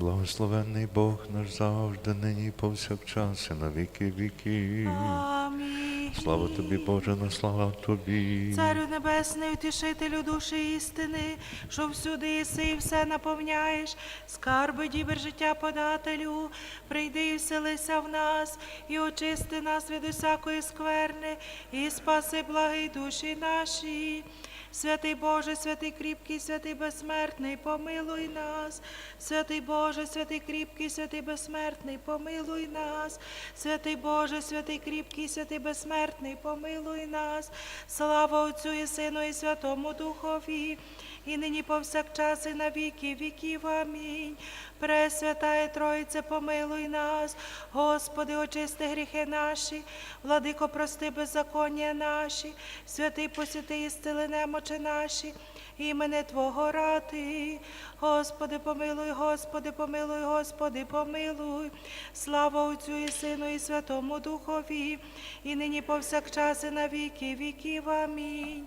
Благословенний Бог наш завжди, нині повсякчас, і на віки віки. Амінь. Слава тобі, Боже, на слава тобі. Царю небесний, утішителю душі істини, що всюди єси і все наповняєш, скарби дібер життя подателю, прийди і вселися в нас, і очисти нас від усякої скверни, і спаси благий душі наші. Святий Боже, святий кріпкий, святий безсмертний, помилуй нас. Святий Боже, святий кріпкий, святий безсмертний, помилуй нас. Святий Боже, святий кріпкий, святий безсмертний, помилуй нас. Слава Отцю і Сину і Святому Духові, і нині повсякчас, і на віки віків. Амінь. Пресвятає Троїце, помилуй нас, Господи, очисти гріхи наші, владико, прости беззаконня наші, святий посвяти і стили немочі наші, імене Твого рати. Господи, помилуй, Господи, помилуй, Господи, помилуй. Слава Отцю і Сину і Святому Духові, і нині повсякчас, і на віки віків. Амінь.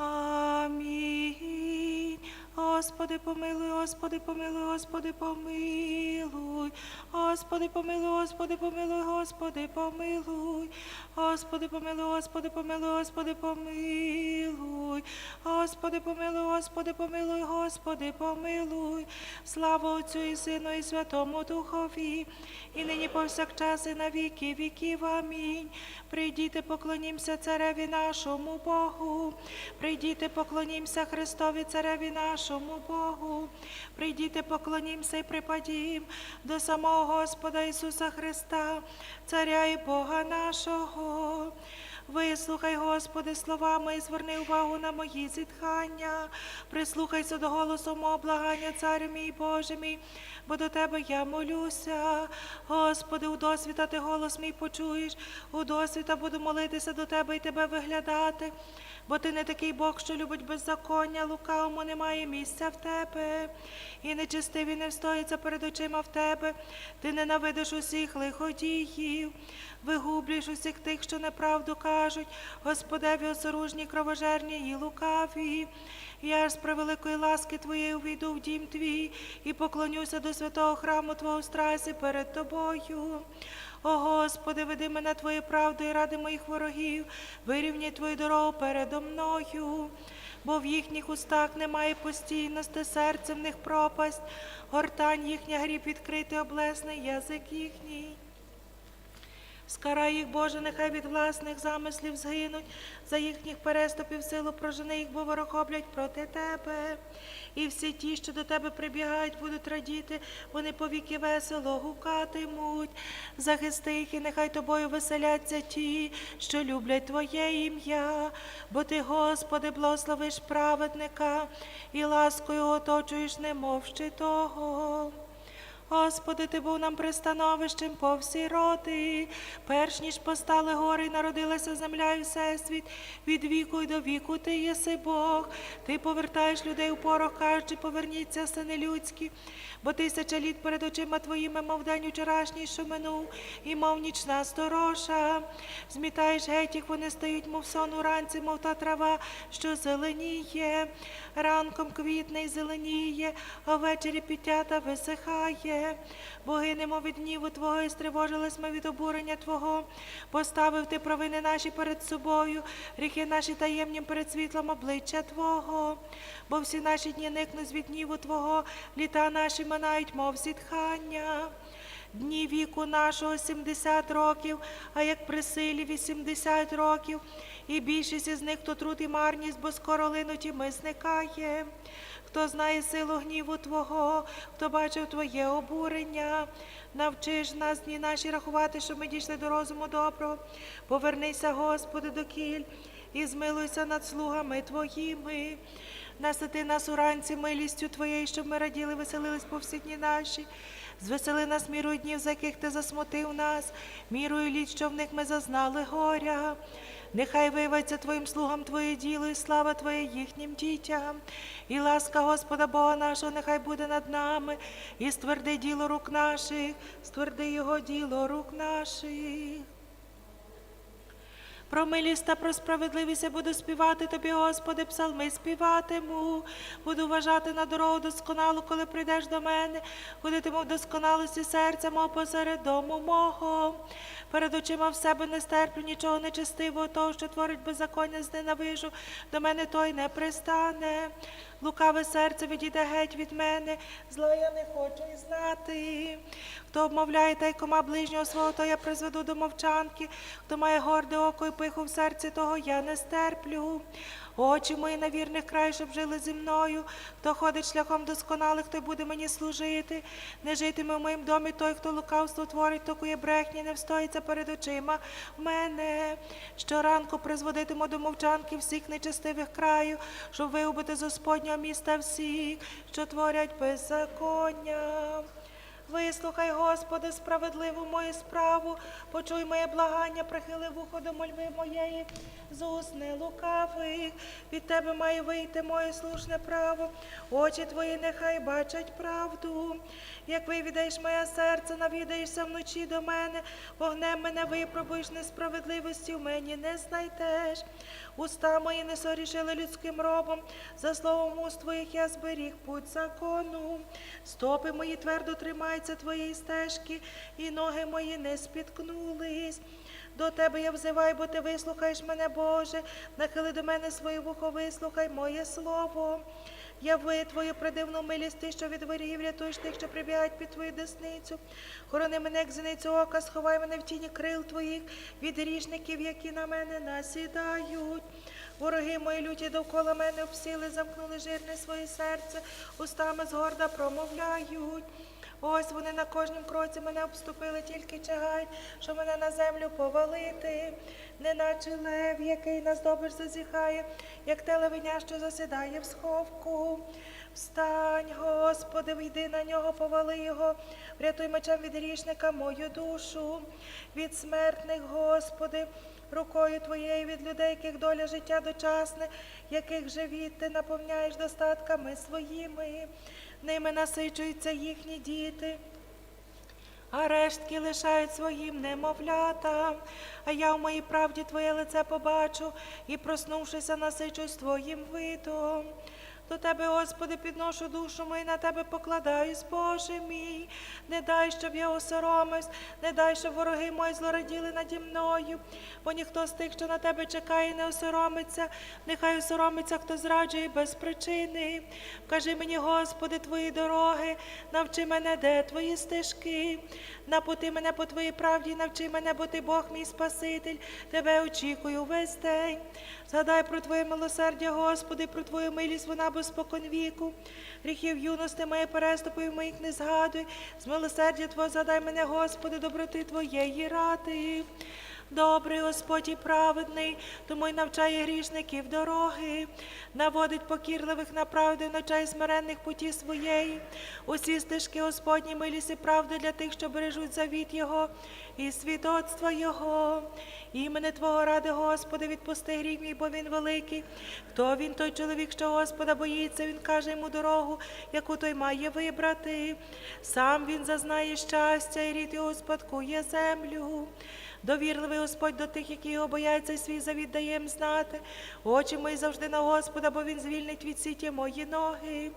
Амінь. Господи, помилуй, Господи, помилуй, Господи, помилуй. Господи, помилуй, Господи, помилуй, Господи, помилуй. Господи, помилуй, Господи, помилуй, Господи, помилуй. Господи, помилуй, Господи, помилуй, Господи, помилуй. Слава Отцю і Сину і Святому Духові, і нині повсякчас і на віки віків. Амінь. Прийдіте, поклонімся цареві нашому Богу. Прийдіте, поклонімся Христові цареві нашому Богу. Прийдіте, поклонімся і припадім до самого Господа Ісуса Христа, Царя і Бога нашого. Вислухай, Господи, слова мої, зверни увагу на мої зітхання. Прислухайся до голосу мого благання, царю мій Боже мій, бо до Тебе я молюся. Господи, у досвіта ти голос мій почуєш, у досвіта буду молитися до Тебе і Тебе виглядати. Бо ти не такий Бог, що любить беззаконня, лукавому немає місця в тебе, і нечистиві не встоїться перед очима в тебе, ти ненавидиш усіх лиходіїв, вигублюєш усіх тих, що неправду кажуть, Господеві осоружні, кровожерні і лукаві. Я ж з превеликої ласки Твоєї увійду в дім твій і поклонюся до святого храму Твого страсі перед Тобою. О Господи, веди мене Твоєю правдою ради моїх ворогів, вирівняй Твою дорогу передо мною, бо в їхніх устах немає постійності, серце в них пропасть, гортань їхня гріб відкритий, облесний язик їхній. Скарай їх, Боже, нехай від власних замислів згинуть, за їхніх переступів силу прожени їх, бо ворохоблять проти тебе. І всі ті, що до тебе прибігають, будуть радіти, вони повіки весело гукатимуть. Захисти їх, і нехай тобою веселяться ті, що люблять Твоє ім'я, бо Ти, Господи, благословиш праведника і ласкою оточуєш, немов щитого. Господи, ти був нам пристановищем по всі роти, перш ніж постали гори, народилася земля і всесвіт, від віку й до віку ти єси Бог. Ти повертаєш людей у порох, кажучи, поверніться, сини людські, бо тисяча літ перед очима твоїми, мов день вчорашній, що минув, і мов нічна сторожа. Змітаєш геть їх, вони стають, мов сон уранці, мов та трава, що зеленіє. Ранком квітне й зеленіє, а ввечері підтята висихає. Бо гинемо від гніву Твого, і стривожились ми від обурення Твого. Поставив ти провини наші перед собою, гріхи наші таємні перед світлом обличчя Твого. Бо всі наші дні никнуть від гніву Твого, літа наші минають, мов зітхання. Дні віку нашого 70 років, а як при силі 80 років, і більшість із них то труд і марність, бо скоро линуть і ми зникає. Хто знає силу гніву Твого, хто бачив Твоє обурення, навчиш нас дні наші рахувати, щоб ми дійшли до розуму доброго. Повернися, Господи, до кіль, і змилуйся над слугами Твоїми. Насити нас уранці милістю Твоєю, щоб ми раділи, веселились по всі дні наші. Звесели нас мірою днів, за яких ти засмутив нас, мірою літ, що в них ми зазнали горя. Нехай виявиться Твоїм слугам Твоє діло, і слава Твоя їхнім дітям. І ласка Господа Бога нашого нехай буде над нами, і стверди діло рук наших, стверди його діло рук наших. Про милість та про справедливість я буду співати тобі, Господи, псалми співатиму. Буду вважати на дорогу досконалу, коли прийдеш до мене, ходитиму в досконалості серця мого посеред дому мого. Перед очима в себе не стерплю нічого нечестивого, того, що творить беззаконня, зненавижу, до мене той не пристане. Лукаве серце відійде геть від мене, зла я не хочу і знати. Хто обмовляє тайкома ближнього свого, то я призведу до мовчанки. Хто має горде око і пиху в серці, того я не стерплю. Очі мої на вірних край, щоб жили зі мною. Хто ходить шляхом досконалих, той буде мені служити. Не житиме в моїм домі той, хто лукавство творить, то кує брехні, не встоїться перед очима в мене. Щоранку призводитиму до мовчанки всіх нечестивих краю, щоб виубити з Господнього міста всіх, що творять беззаконня. Вислухай, Господи, справедливу мою справу, почуй моє благання, прихили вухо до мольви моєї, з уст не лукавих. Від тебе має вийти моє слушне право, очі твої нехай бачать правду. Як вивідаєш моє серце, навідаєшся вночі до мене, вогнем мене випробуєш, несправедливості в мені не знайдеш. Уста мої не сорішили людським робом, за словом уст твоїх я зберіг путь закону. Стопи мої твердо тримаються твоєї стежки, і ноги мої не спіткнулись. До тебе я взиваю, бо ти вислухаєш мене, Боже, нахили до мене своє вухо, вислухай моє слово. Яви твою придивну милість, ти, що від ворогів рятуєш тих, що прибігають під твою десницю. Хорони мене, як зеницю ока, сховай мене в тіні крил твоїх, від грішників, які на мене насідають. Вороги мої люті довкола мене обсіли, замкнули жирне своє серце, устами згорда промовляють. Ось вони на кожнім кроці мене обступили, тільки чагають, що мене на землю повалити, неначе лев, який на здобич зазіхає, як те левеня, що засідає в сховку. Встань, Господи, війди на нього, повали його, врятуй мечем від грішника мою душу, від смертних, Господи, рукою Твоєю від людей, яких доля життя дочасне, яких живіт ти наповняєш достатками своїми, ними насичуються їхні діти. А рештки лишають своїм немовлятам, а я в моїй правді Твоє лице побачу і, проснувшися, насичусь Твоїм видом. До Тебе, Господи, підношу душу мою, на Тебе покладаюсь, Боже мій. Не дай, щоб я осоромився, не дай, щоб вороги мої злораділи наді мною, бо ніхто з тих, що на Тебе чекає, не осоромиться, нехай осоромиться, хто зраджує без причини. Вкажи мені, Господи, Твої дороги, навчи мене, де Твої стежки. Напути мене по Твоїй правді, навчи мене, бо Ти Бог мій Спаситель, Тебе очікую весь день. Згадай про Твоє милосердя, Господи, про Твою милість, вона безпокон віку. Гріхів юності моє переступів моїх не згадуй. З милосердя Твого задай мене, Господи, доброти Твоєї ради. Добрий Господь і праведний, тому й навчає грішників дороги, наводить покірливих на правду, і навчає смиренних путі своєї. Усі стежки Господні милість і правди для тих, що бережуть завіт Його і свідоцтва Його. Імене Твого ради, Господи, відпусти гріх мій, бо він великий. Хто він, той чоловік, що Господа боїться, він каже йому дорогу, яку той має вибрати. Сам він зазнає щастя, і рід його спадкує землю. Довірливий Господь до тих, які його бояться, і свій завіт дає їм знати. Очі мої завжди на Господа, бо він звільнить від сіті мої ноги.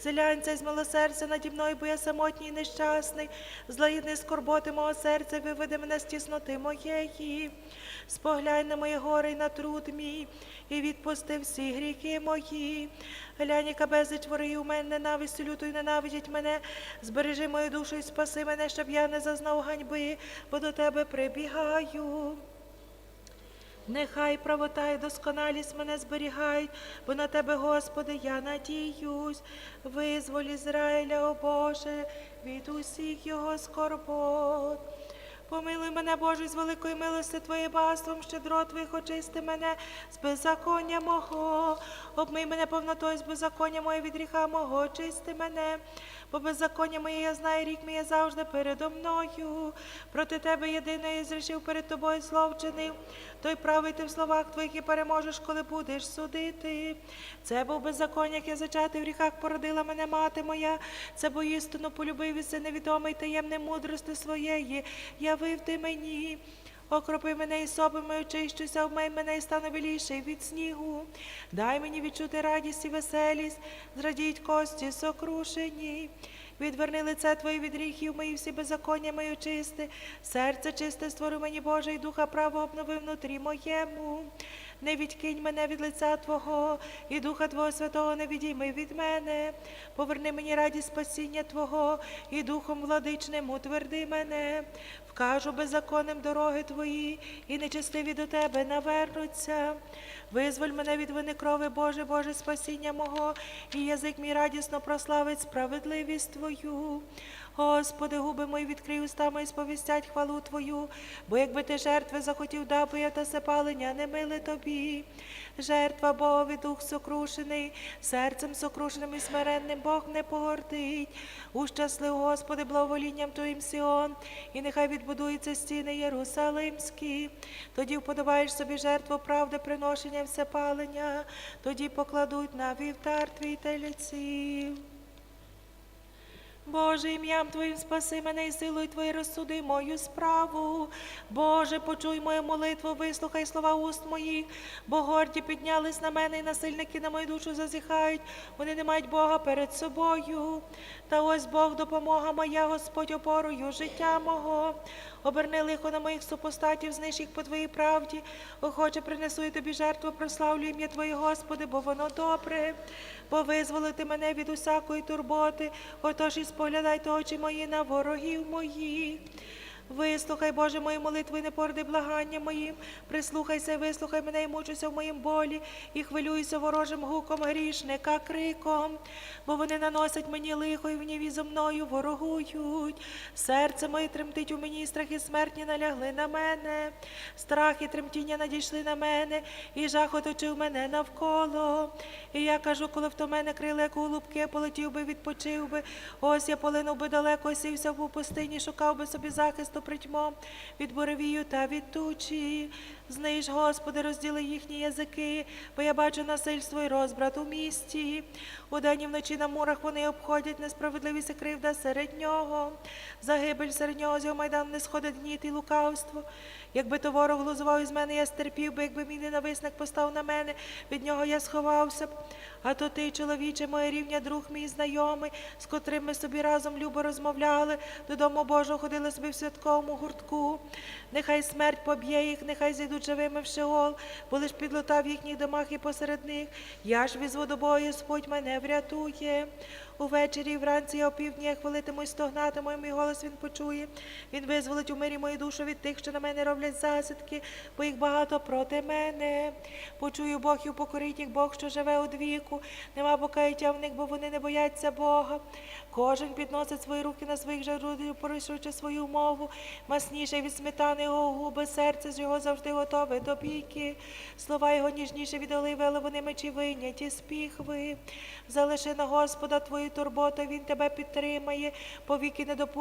Зелянця з милосердя наді мною, бо я самотній і нещасний. Злагідни скорботи мого серця, виведи мене з тісноти моєї. Споглянь на мої гори і на труд мій, і відпусти всі гріхи мої. Глянь, яка безліч у мене ненавистю лютою ненавидять мене. Збережи мою душу і спаси мене, щоб я не зазнав ганьби, бо до тебе прибігаю. Нехай правота і досконалість мене зберігають, бо на тебе, Господи, я надіюсь. Визволь Ізраїля, о Боже, від усіх його скорбот. Помилуй мене, Боже, з великої милости Твоєї багатством, щедро Твоїх очисти мене з беззаконня мого. Обмий мене повнотою з беззаконня моє від гріха мого, очисти мене. Бо беззаконня моє я знаю, рік мій завжди передо мною. Проти тебе єдине зрішив перед тобою зло вчинив. Той правий ти в словах твоїх і переможеш, коли будеш судити. Це був беззаконня, як я зачати в гріхах породила мене мати моя. Це бо істину полюбив і це невідомий таємне мудрости своєї. Явив ти мені. Окропи мене і соби очищуйся, вмий мене і стану біліший від снігу. Дай мені відчути радість і веселість, зрадіть кості сокрушені. Відверни лице Твоє від гріхів мої всі беззаконня мої очисти. Серце чисте створи мені, Боже, і духа право обнови внутрі моєму. Не відкинь мене від лиця Твого, і Духа Твого Святого не відійми від мене. Поверни мені радість спасіння Твого, і духом владичним утверди мене. Вкажу беззаконним дороги Твої, і нечестиві до Тебе навернуться. Визволь мене від вини крови, Боже, Боже, спасіння мого, і язик мій радісно прославить справедливість Твою. Господи, губи мої відкрий уста мої сповістять хвалу Твою, бо якби ти жертви захотів, дав я та се палення не миле тобі. Жертва Богові, дух сокрушений, серцем сокрушеним і смиренним Бог не погордить. Ущаслив, Господи, благоволінням Твоїм Сіон, і нехай відбудуються стіни Єрусалимські. Тоді вподобаєш собі жертву правди, приношення всепалення, тоді покладуть на вівтар твій телеців. Боже, ім'ям Твоїм спаси мене і силою Твоєю розсуди мою справу. Боже, почуй мою молитву, вислухай слова уст моїх, бо горді піднялись на мене, і насильники на мою душу зазіхають. Вони не мають Бога перед собою. Та ось Бог допомога моя, Господь опорою життя мого. Оберни лихо на моїх супостатів, знищ їх по Твоїй правді. Охоче принесу і тобі жертву, прославлю ім'я Твоє, Господи, бо воно добре. Бо визволити мене від усякої турботи, отож і споглядайте очі мої на ворогів моїх. Вислухай, Боже, мої молитви, не порди благання моїм. Прислухайся, і вислухай мене і мучуся в моїм болі, і хвилююся ворожим гуком грішника, криком, бо вони наносять мені лихо і в гніві зо мною ворогують. Серце моє тремтить у мені, і страхи смертні налягли на мене. Страх і тремтіння надійшли на мене, і жах оточив мене навколо. І я кажу, коли в то мене крили, як голубки, полетів би, відпочив би. Ось я полинув би далеко, сівся в пустині, шукав би собі захисту притьмом від буревію та від тучі. Зниж, Господи, розділи їхні язики, бо я бачу насильство і розбрат у місті. Удень і вночі на мурах вони обходять несправедливість і кривда серед нього. Загибель серед нього з його майдану не сходить гніт і лукавство. Якби то ворог глузував із мене, я стерпів би, якби мій ненависник постав на мене, від нього я сховався б. А то ти, чоловіче, моє рівня, друг мій знайомий, з котрим ми собі разом любо розмовляли, додому Божого ходили собі в святковому гуртку. Нехай смерть поб'є їх, нехай зійдуть живими в Шеол, бо лиш підлота в їхніх домах і посеред них. Я ж візву до Бога, Господь мене врятує. Увечері вранці я опівдні я хвалитиму і стогнатиму, і мій голос він почує. Він визволить у мирі мою душу від тих, що на мене роблять засідки, бо їх багато проти мене. Почую Бог і упокорить їх Бог, що живе у віку. Нема покаяття в них, бо вони не бояться Бога. Кожен підносить свої руки на своїх же грудях, порушуючи свою мову. Масніше від сметани його губи, серце з його завжди готове до бійки. Слова його ніжніше від оливи, але вони мечі виняті, з піхви. Залиши на Господа твою турботу, він тебе підтримає, повіки не допустить.